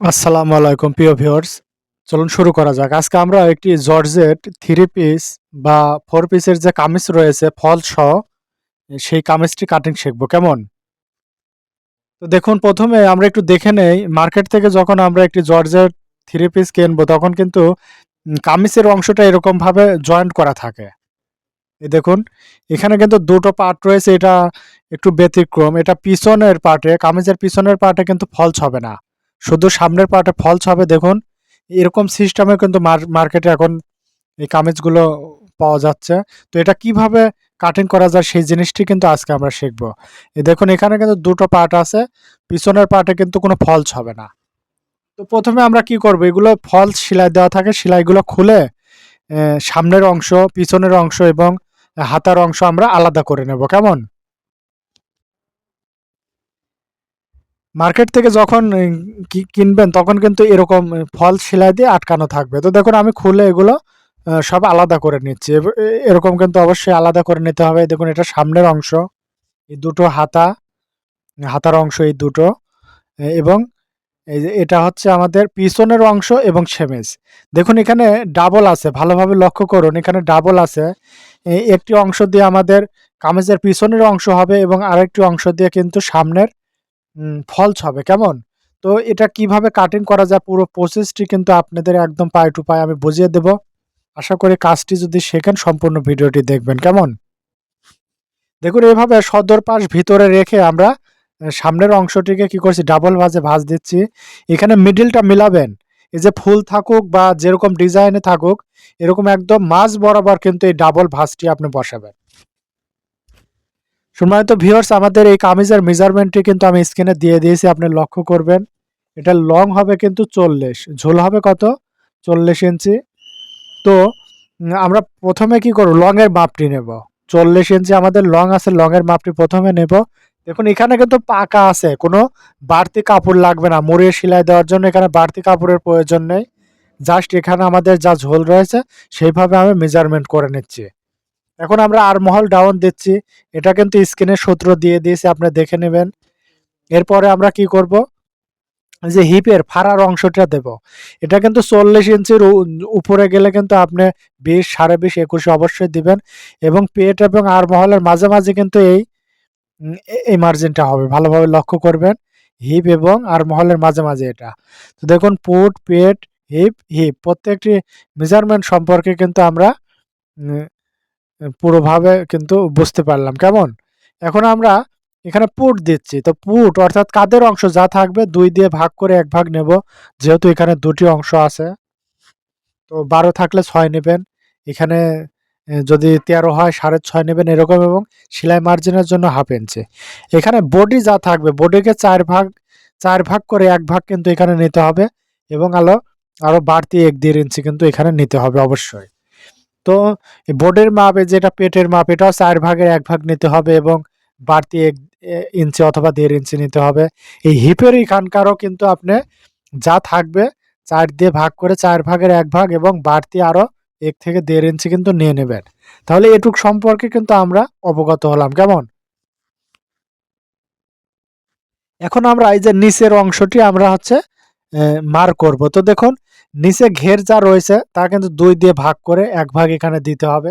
আসসালামু আলাইকুম, প্রিয় ভিউয়ার্স। চলুন শুরু করা যাক। আজকে আমরা একটি জর্জেট থ্রি পিস বা ফোর পিসের যে কামিজ রয়েছে, ফল সহ, সেই কামিজটি কাটিং শিখব। কেমন? তো দেখুন, প্রথমে আমরা একটু দেখে নেই, মার্কেট থেকে যখন আমরা একটি জর্জেট থ্রি পিস কিনবো, তখন কিন্তু কামিজের অংশটা এরকমভাবে জয়েন্ট করা থাকে। এই দেখুন, এখানে কিন্তু দুটো পার্ট রয়েছে, এটা একটু ব্যতিক্রম। এটা পিছনের পার্টে, কামিজের পিছনের পার্টে কিন্তু ফলস হবে না। শুধু সামনের পার্টে ফলস হবে দেখুন। এরকম সিস্টেমে কিন্তু মার্কেটে এখন এই কামিজগুলো পাওয়া যাচ্ছে। তো এটা কীভাবে কাটিং করা যায় সেই জিনিসটি কিন্তু আজকে আমরা শিখব। দেখুন, এখানে কিন্তু দুটো পার্ট আছে, পিছনের পার্টে কিন্তু কোনো ফলস হবে না। তো প্রথমে আমরা কি করব, এগুলো ফলস সেলাই দেওয়া থাকে, সেলাইগুলো খুলে সামনের অংশ, পিছনের অংশ এবং হাতার অংশ আমরা আলাদা করে নেব, কেমন? মার্কেট থেকে যখন কিনবেন তখন কিন্তু এরকম ফল সেলাই দিয়ে আটকানো থাকবে। তো দেখুন আমি খুলে এগুলো সব আলাদা করে নিচ্ছি। এরকম কিন্তু অবশ্যই আলাদা করে নিতে হবে। দেখুন এটা সামনের অংশ, এই দুটো হাতা, হাতার অংশ এই দুটো এবং এই যে এটা হচ্ছে আমাদের পিছনের অংশ এবং সেমেজ। দেখুন এখানে ডাবল আছে, ভালোভাবে লক্ষ্য করুন, এখানে ডাবল আছে। একটি অংশ দিয়ে আমাদের কামেজের পিছনের অংশ হবে এবং আরেকটি অংশ দিয়ে কিন্তু সামনের ফলস হবে, কেমন? তো এটা কীভাবে কাটিং করা যায়? পুরো প্রসেসটি কিন্তু আপনাদের একদম পায়ে টু পায়ে আমি বুঝিয়ে দেব। আশা করি কাজটি যদি শেখেন, সম্পূর্ণ ভিডিওটি দেখবেন, কেমন? দেখুন, এভাবে সদর পাশ ভিতরে রেখে আমরা সামনের অংশটিকে কি করছি? ডাবল ভাজে ভাজ দিচ্ছি। এখানে মিডিলটা মিলাবেন। এই যে ফুল থাকুক বা যেরকম ডিজাইনে থাকুক, এরকম একদম মাঝ বরাবর কিন্তু এই ডাবল ভাজটি আপনি বসাবেন। সম্মানিত ভিউয়ার্স আমাদের এই কামিজের মেজারমেন্টটি কিন্তু আমি স্ক্রিনে দিয়ে দিয়েছি, আপনি লক্ষ্য করবেন। এটা লং হবে কিন্তু চল্লিশ, ঝোল হবে কত? চল্লিশ ইঞ্চি। তো আমরা প্রথমে কি করব? লং এর মাপটি নেব। চল্লিশ ইঞ্চি আমাদের লং আছে লং এর মাপটি প্রথমে নেব। দেখুন, এখানে কিন্তু পাকা আছে, কোনো বাড়তি কাপড় লাগবে না। মুড়িয়ে সেলাই দেওয়ার জন্য এখানে বাড়তি কাপড়ের প্রয়োজন নেই। জাস্ট এখানে আমাদের যা ঝোল রয়েছে, সেইভাবে আমি মেজারমেন্ট করে নিচ্ছি। এখন আমরা আর মহল ডাউন দিচ্ছি। এটা কিন্তু স্ক্রিনের সূত্র দিয়ে দিয়েছি, আপনি দেখে নেবেন। এরপরে আমরা কি করব? যে হিপের ফাড়ার অংশটা দেব। এটা কিন্তু চল্লিশ ইঞ্চির উপরে গেলে কিন্তু আপনি বিশ, সাড়ে বিশ, একুশে অবশ্যই দিবেন। এবং পেট এবং আর মহলের মাঝামাঝি কিন্তু এই এই মার্জিনটা হবে। ভালোভাবে লক্ষ্য করবেন। হিপ এবং আর মহলের মাঝামাঝি এটা। তো দেখুন, পুট, পেট হিপ হিপ প্রত্যেকটি মেজারমেন্ট সম্পর্কে কিন্তু আমরা পুরোভাবে কিন্তু বুঝতে পারলাম। কেমন? এখন আমরা এখানে পুট দিচ্ছি। তো পুট অর্থাৎ কাদের অংশ যা থাকবে দুই দিয়ে ভাগ করে এক ভাগ নেব, যেহেতু এখানে দুটি অংশ আছে। তো বারো থাকলে ছয় নেবেন। এখানে যদি তেরো হয়, সাড়ে ছয় নেবেন এরকম এবং সেলাই মার্জিনের জন্য হাফ ইঞ্চি। এখানে বডি যা থাকবে, বডিকে চার ভাগ চার ভাগ করে এক ভাগ কিন্তু এখানে নিতে হবে এবং আলো আরও বাড়তি এক দেড় ইঞ্চি কিন্তু এখানে নিতে হবে অবশ্যই। তো বোর্ডের মাপ যেটা পেটের মাপ এটাও চার ভাগের এক ভাগ নিতে হবে এবং বাড়তি এক ইঞ্চি অথবা দেড় ইঞ্চি নিতে হবে। এই হিপের এখানকারও কিন্তু আপনি যা থাকবে, চার দিয়ে ভাগ করে চার ভাগের এক ভাগ এবং বাড়তি আরও এক থেকে দেড় ইঞ্চি কিন্তু নিয়ে নেবেন। তাহলে এটুক সম্পর্কে কিন্তু আমরা অবগত হলাম। কেমন? এখন আমরা এই যে নিচের অংশটি আমরা হচ্ছে মার করব। তো দেখুন নিচে ঘের যা রয়েছে, তা কিন্তু দুই দিয়ে ভাগ করে এক ভাগ এখানে দিতে হবে।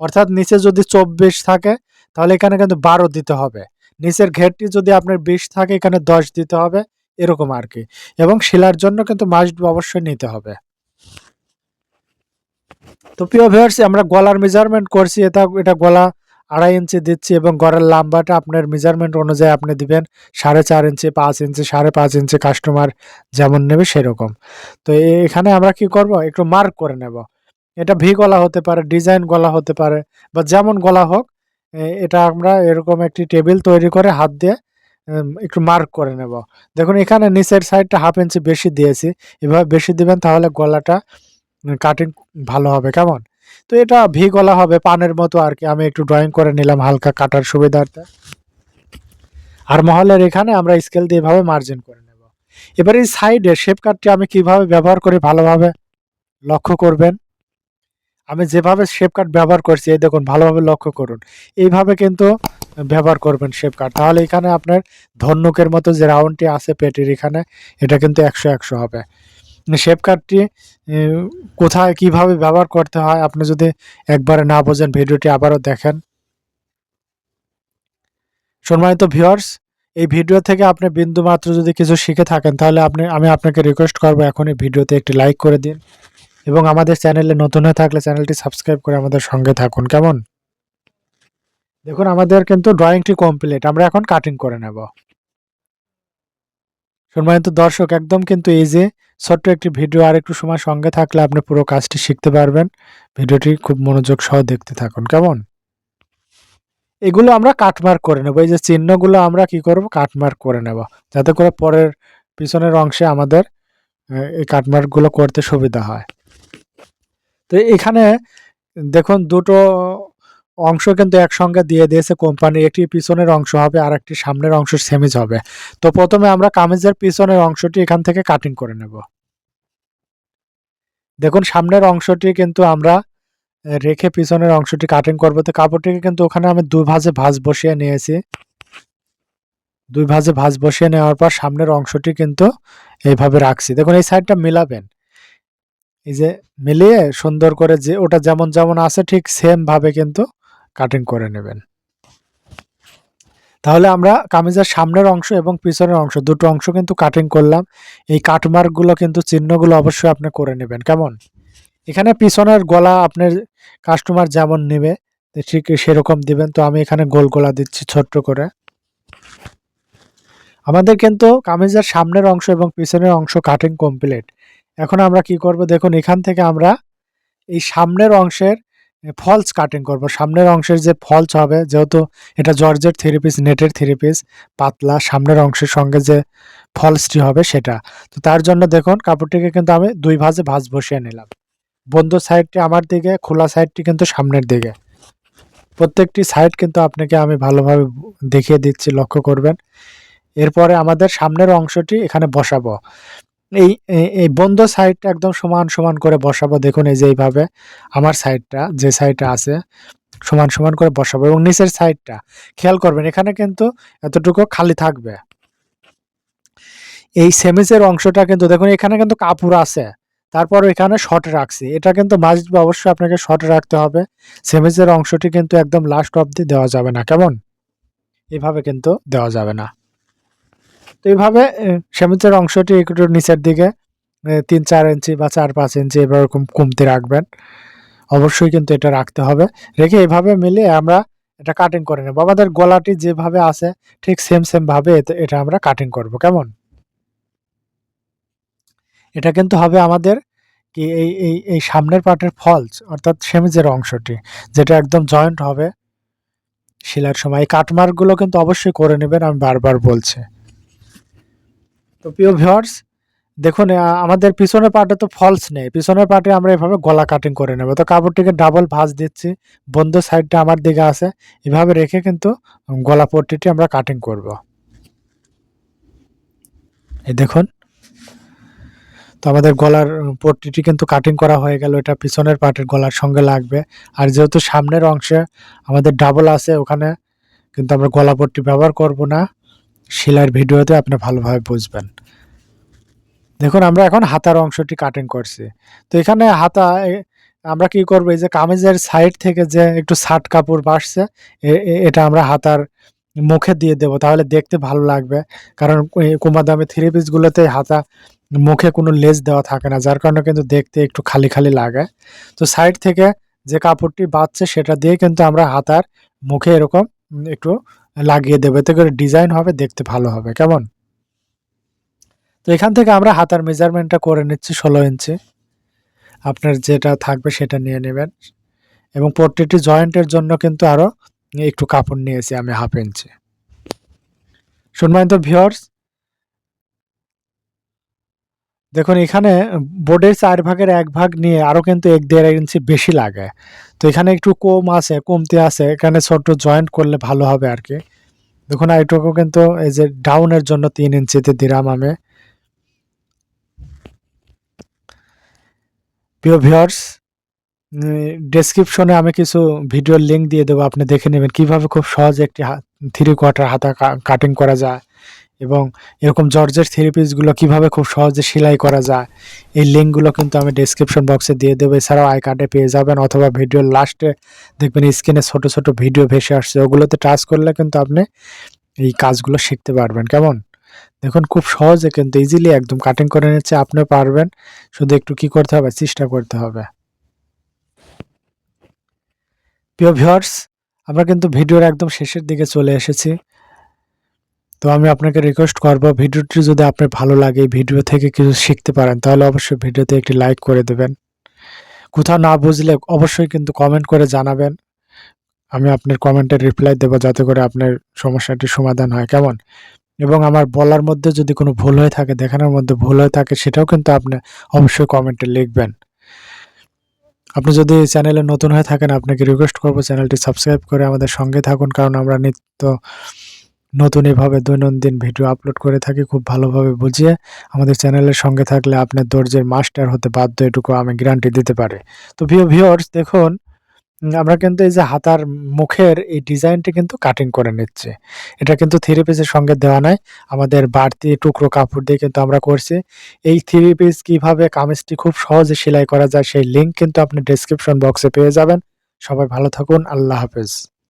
অর্থাৎ নিচে যদি চব্বিশ থাকে, তাহলে এখানে কিন্তু বারো দিতে হবে। নিচের ঘেরটি যদি আপনার বিশ থাকে, এখানে দশ দিতে হবে, এরকম আর কি। এবং শিলার জন্য কিন্তু মাস্ট অবশ্যই নিতে হবে। তো প্রিয় ভিউয়ার্স আমরা গলার মেজারমেন্ট করছি, এটা এটা গলা আড়াই ইঞ্চি দিচ্ছি এবং গলার লাম্বাটা আপনার মেজারমেন্ট অনুযায়ী আপনি দিবেন সাড়ে চার ইঞ্চি, পাঁচ ইঞ্চি, সাড়ে পাঁচ ইঞ্চি কাস্টমার যেমন নেবে সেরকম। তো এখানে আমরা কি করব? একটু মার্ক করে নেব। এটা ভি গলা হতে পারে ডিজাইন গলা হতে পারে বা যেমন গলা হোক এটা আমরা এরকম একটি টেবিল তৈরি করে হাত দিয়ে একটু মার্ক করে নেব। দেখুন, এখানে নিচের সাইডটা হাফ ইঞ্চি বেশি দিয়েছি। এভাবে বেশি দিবেন তাহলে গলাটা কাটিং ভালো হবে। কেমন? তো এটা ভি গলা হবে পানের মতো আর কি। আমি একটু ড্রয়িং করে নিলাম হালকা কাটার সুবিধার্থে। আর মহলের এখানে আমরা স্কেল দিয়ে এভাবে মার্জিন করে নেব। এবার এই সাইডে শেপ কাটটি আমি কীভাবে ব্যবহার করি ভালোভাবে লক্ষ্য করবেন। আমি যেভাবে শেপ কাট ব্যবহার করছি, এই দেখুন, ভালোভাবে লক্ষ্য করুন। এইভাবে কিন্তু ব্যবহার করবেন শেপ কাট তাহলে এখানে আপনার ধন্যকের মতো যে রাউন্ডটি আছে পেটির এখানে, এটা কিন্তু একশো একশো হবে। শেপ কাটটি কোথায় কীভাবে ব্যবহার করতে হয়, আপনি যদি একবারে না বোঝেন ভিডিওটি আবারও দেখেন। সম্মানিত ভিউয়ার্স এই ভিডিও থেকে আপনি বিন্দু মাত্র যদি কিছু শিখে থাকেন, তাহলে আপনি, আমি আপনাকে রিকোয়েস্ট করব এখনই ভিডিওতে একটি লাইক করে দিন এবং আমাদের চ্যানেলে নতুন হয়ে থাকলে চ্যানেলটি সাবস্ক্রাইব করে আমাদের সঙ্গে থাকুন। কেমন? দেখুন, আমাদের কিন্তু ড্রয়িংটি কমপ্লিট আমরা এখন কাটিং করে নেব। সম্মানিত দর্শক, একদম কিন্তু এই যে ছোট্ট একটি ভিডিও, আর একটু সময় সঙ্গে থাকলে আপনি পুরো কাজটি শিখতে পারবেন। ভিডিওটি খুব মনোযোগ সহ দেখতে থাকুন, কেমন? এগুলো আমরা কাটমার্ক করে নেব। এই যে চিহ্নগুলো আমরা কি করব? কাটমার্ক করে নেব। যাতে করে পরের পিছনের অংশে আমাদের এই কাটমার্কগুলো করতে সুবিধা হয়। তো এখানে দেখুন দুটো অংশ কিন্তু একসঙ্গে দিয়ে দিয়েছে কোম্পানি একটি পিছনের অংশ হবে আর একটি সামনের অংশ সেমিজ হবে। তো প্রথমে আমরা কামিজের পিছনের অংশটি এখান থেকে কাটিং করে নেব। দেখুন, সামনের অংশটি কিন্তু আমরা রেখে পিছনের অংশটি কাটিং করব। তো কাপড়টিকে কিন্তু ওখানে আমি দুই ভাজে ভাঁজ বসিয়ে নিয়েছি। দুই ভাজে ভাঁজ বসিয়ে নেওয়ার পর সামনের অংশটি কিন্তু এইভাবে রাখছি। দেখুন, এই সাইডটা মিলাবেন। এই যে মিলিয়ে সুন্দর করে যে, ওটা যেমন যেমন আছে ঠিক সেম ভাবে কিন্তু কাটিং করে নেবেন। তাহলে আমরা কামিজের সামনের অংশ এবং পিছনের অংশ, দুটো অংশ কিন্তু কাটিং করলাম। এই কাটমার্কগুলো কিন্তু চিহ্নগুলো অবশ্যই আপনি করে নেবেন। কেমন? এখানে পিছনের গলা আপনার কাস্টমার যেমন নেবে ঠিক সেরকম দিবেন। তো আমি এখানে গোল গলা দিচ্ছি ছোট্ট করে। আমাদের কিন্তু কামিজের সামনের অংশ এবং পিছনের অংশ কাটিং কমপ্লিট এখন আমরা কি করব? দেখুন, এখান থেকে আমরা এই সামনের অংশের ফলস কাটিং করব। সামনের অংশের যে ফলস হবে, যেহেতু এটা জর্জের থ্রি পিস নেটের থ্রি পিস পাতলা সামনের অংশের সঙ্গে যে ফলসটি হবে সেটা। তো তার জন্য দেখুন, কাপড়টিকে কিন্তু আমি দুই ভাজে ভাজ বসিয়ে নিলাম। বন্ধ সাইডটি আমার দিকে, খোলা সাইডটি কিন্তু সামনের দিকে। প্রত্যেকটি সাইড কিন্তু আপনাকে আমি ভালোভাবে দেখিয়ে দিচ্ছি, লক্ষ্য করবেন। এরপরে আমাদের সামনের অংশটি এখানে বসাবো। এই এই বন্ধ সাইডটা একদম সমান সমান করে বসাবো। দেখুন এই যে এইভাবে আমার সাইডটা যে সাইডটা আছে, সমান সমান করে বসাবো। এবং নিচের সাইডটা খেয়াল করবেন, এখানে কিন্তু এতটুকু খালি থাকবে। এই সেমিসের অংশটা কিন্তু, দেখুন এখানে কিন্তু কাপড় আছে। তারপর এখানে শর্ট রাখছি। এটা কিন্তু মাস্ট অবশ্যই আপনাকে শর্ট রাখতে হবে। সেমিসের অংশটি কিন্তু একদম লাস্ট অবধি দেওয়া যাবে না। কেমন? এভাবে কিন্তু দেওয়া যাবে না। তো এইভাবে সেমিসের অংশটি একটু নিচের দিকে তিন চার ইঞ্চি বা চার পাঁচ ইঞ্চি এরকম কমতে রাখবেন। অবশ্যই কিন্তু এটা রাখতে হবে। রেখে এভাবে মিলিয়ে আমরা এটা কাটিং করে নেব। আমাদের গলাটি যেভাবে আছে, ঠিক সেম সেম ভাবে এটা আমরা কাটিং করব। কেমন? এটা কিন্তু হবে আমাদের কি এই এই এই সামনের পার্টের ফলস অর্থাৎ সেমিজের অংশটি, যেটা একদম জয়েন্ট হবে। শিলার সময় এই কাটমার্কগুলো কিন্তু অবশ্যই করে নেবেন, আমি বারবার বলছি। তো প্রিয় ভিওয়ার্স দেখুন আমাদের পিছনের পার্টে তো ফলস নেই। পিছনের পার্টে আমরা এভাবে গলা কাটিং করে নেব। তো কাপড়টিকে ডাবল ভাঁজ দিচ্ছি। বন্ধ সাইডটা আমার দিকে আছে। এভাবে রেখে কিন্তু গলা পট্টিটি আমরা কাটিং করব। এই দেখুন। তো আমাদের গলার পট্টিটি কিন্তু কাটিং করা হয়ে গেল। এটা পিছনের পার্টের গলার সঙ্গে লাগবে। আর যেহেতু সামনের অংশে আমাদের ডাবল আছে, ওখানে কিন্তু আমরা গলা পট্টি ব্যবহার করব না। শিলার ভিডিওতে আপনি ভালোভাবে বুঝবেন। দেখুন, আমরা এখন হাতার অংশটি কাটিং করছি। তো এখানে হাতা আমরা কি করব? এই যে কামিজের সাইড থেকে যে একটু শার্ট কাপড় বাসছে এটা আমরা হাতার মুখে দিয়ে দেব। তাহলে দেখতে ভালো লাগবে। কারণ কুমা দামে থ্রি পিসগুলোতে হাতা মুখে কোনো লেজ দেওয়া থাকে না, যার কারণে কিন্তু দেখতে একটু খালি খালি লাগে। তো সাইড থেকে যে কাপড়টি বাঁচছে, সেটা দিয়ে কিন্তু আমরা হাতার মুখে এরকম একটু লাগিয়ে দেবে। এতে করে ডিজাইন হবে, দেখতে ভালো হবে। কেমন? তো এখান থেকে আমরা হাতার মেজারমেন্টটা করে নিচ্ছি ষোলো ইঞ্চি আপনার যেটা থাকবে সেটা নিয়ে নেবেন। এবং প্রত্যেকটি জয়েন্টের জন্য কিন্তু আরও একটু কাপড় নিয়েছি আমি হাফ ইঞ্চি শুনবেন সম্মানিত ভিওর্স দেখুন, এখানে বোর্ডের চার ভাগের এক ভাগ নিয়ে আরও কিন্তু এক দেড় ইঞ্চি বেশি লাগে। তো এখানে একটু কম আছে, কমতি আছে। এখানে ছোট্ট জয়েন্ট করলে ভালো হবে আর কি। দেখুন এইটুকু কিন্তু এই যে ডাউনের জন্য তিন ইঞ্চিতে দিলাম আমি। প্রিয় ভিওর্স ডেসক্রিপশনে আমি কিছু ভিডিওর লিঙ্ক দিয়ে দেবো। আপনি দেখে নেবেন কীভাবে খুব সহজে একটি থ্রি কোয়ার্টার হাতা কাটিং করা যায়। এবং এরকম জর্জের থ্রি পিসগুলো কীভাবে খুব সহজে সেলাই করা যায়, এই লিঙ্কগুলো কিন্তু আমি ডেসক্রিপশন বক্সে দিয়ে দেবো। এছাড়াও আই কার্ডে পেয়ে যাবেন অথবা ভিডিওর লাস্টে দেখবেন স্ক্রিনে ছোট ছোট ভিডিও ভেসে আসছে। ওগুলোতে টাচ করলে কিন্তু আপনি এই কাজগুলো শিখতে পারবেন। কেমন? দেখুন, খুব সহজে কিন্তু ইজিলি একদম কাটিং করে নিচ্ছে। আপনিও পারবেন। শুধু একটু কি করতে হবে? চেষ্টা করতে হবে। প্রিয় ভিউয়ার্স আমরা কিন্তু ভিডিওর একদম শেষের দিকে চলে এসেছি। তো আমি আপনাকে রিকোয়েস্ট করব, ভিডিওটি যদি আপনার ভালো লাগে ভিডিও থেকে কিছু শিখতে পারেন, তাহলে অবশ্যই ভিডিওতে একটি লাইক করে দেবেন। কোথাও না বুঝলে অবশ্যই কিন্তু কমেন্ট করে জানাবেন। আমি আপনার কমেন্টের রিপ্লাই দেবো, যাতে করে আপনার সমস্যাটি সমাধান হয়। কেমন? এবং আমার বলার মধ্যে যদি কোনো ভুল হয়ে থাকে, দেখানোর মধ্যে ভুল হয়ে থাকে, সেটাও কিন্তু আপনি অবশ্যই কমেন্টে লিখবেন। আপনি যদি চ্যানেলে নতুন হয়ে থাকেন, আপনাকে রিকোয়েস্ট করব চ্যানেলটি সাবস্ক্রাইব করে আমাদের সঙ্গে থাকুন, কারণ আমরা নিত্য নতুন এভাবে দৈনন্দিন ভিডিও আপলোড করে থাকি, খুব ভালোভাবে বুঝিয়ে আমাদের চ্যানেলের সঙ্গে থাকলে আপনার দর্জের মাস্টার হতে বাধ্য এটুকু আমি গ্যারান্টি দিতে পারি। তো ভিও ভিওর্স দেখুন আমরা কিন্তু এই যে হাতার মুখের এই ডিজাইনটি কিন্তু কাটিং করে নিচ্ছে। এটা কিন্তু থ্রি পিসের সঙ্গে দেওয়া নাই আমাদের বাড়তি টুকরো কাপড় দিয়ে কিন্তু আমরা করছি। এই থ্রি পিস কীভাবে কামিজটি খুব সহজে সেলাই করা যায়, সেই লিঙ্ক কিন্তু আপনি ডেসক্রিপশন বক্সে পেয়ে যাবেন। সবাই ভালো থাকুন, আল্লাহ হাফেজ।